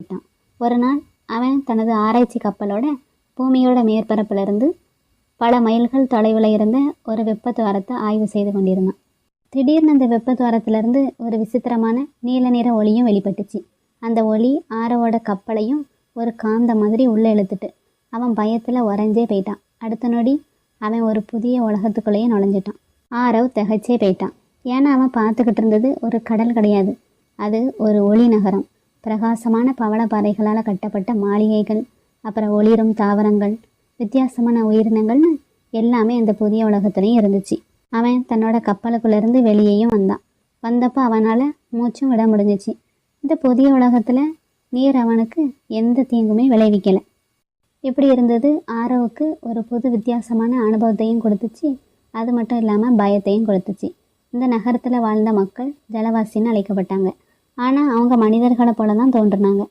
விட்டான். ஒரு நாள் அவன் தனது ஆராய்ச்சி கப்பலோட பூமியோட மேற்பரப்பிலிருந்து பல மைல்கள் தொலைவில் இருந்த ஒரு வெப்பத்துவாரத்தை ஆய்வு செய்து கொண்டிருந்தான். திடீர்னு அந்த வெப்பத்துவாரத்திலிருந்து ஒரு விசித்திரமான நீல நிற ஒளியும் வெளிப்பட்டுச்சு. அந்த ஒளி ஆரோவோட கப்பலையும் ஒரு காந்த மாதிரி உள்ளே இழுத்துட்டு அவன் பயத்தில் உறைஞ்சே போயிட்டான். அடுத்த நொடி அவன் ஒரு புதிய உலகத்துக்குள்ளேயே நுழைஞ்சிட்டான். ஆரவ் திகைச்சே போயிட்டான். ஏன்னா அவன் பார்த்துக்கிட்டு இருந்தது ஒரு கடல் கிடையாது. அது ஒரு ஒளி நகரம். பிரகாசமான பவளப்பாறைகளால் கட்டப்பட்ட மாளிகைகள் அப்புறம் ஒளிரும் தாவரங்கள் வித்தியாசமான உயிரினங்கள்னு எல்லாமே அந்த புதிய உலகத்துலேயும் இருந்துச்சு. அவன் தன்னோட கப்பலுக்குள்ளேருந்து வெளியேயும் வந்தான். வந்தப்போ அவனால் மூச்சும் விட முடிஞ்சிச்சு. இந்த புதிய உலகத்தில் நீர் அவனுக்கு எந்த தீங்குமே விளைவிக்கலை. எப்படி இருந்தது ஆரோவுக்கு ஒரு புது வித்தியாசமான அனுபவத்தையும் கொடுத்துச்சு. அது மட்டும் இல்லாமல் பயத்தையும் கொடுத்துச்சு. இந்த நகரத்தில் வாழ்ந்த மக்கள் ஜலவாசின்னு அழைக்கப்பட்டாங்க. ஆனால் அவங்க மனிதர்களை போல தான் தோன்றுனாங்க.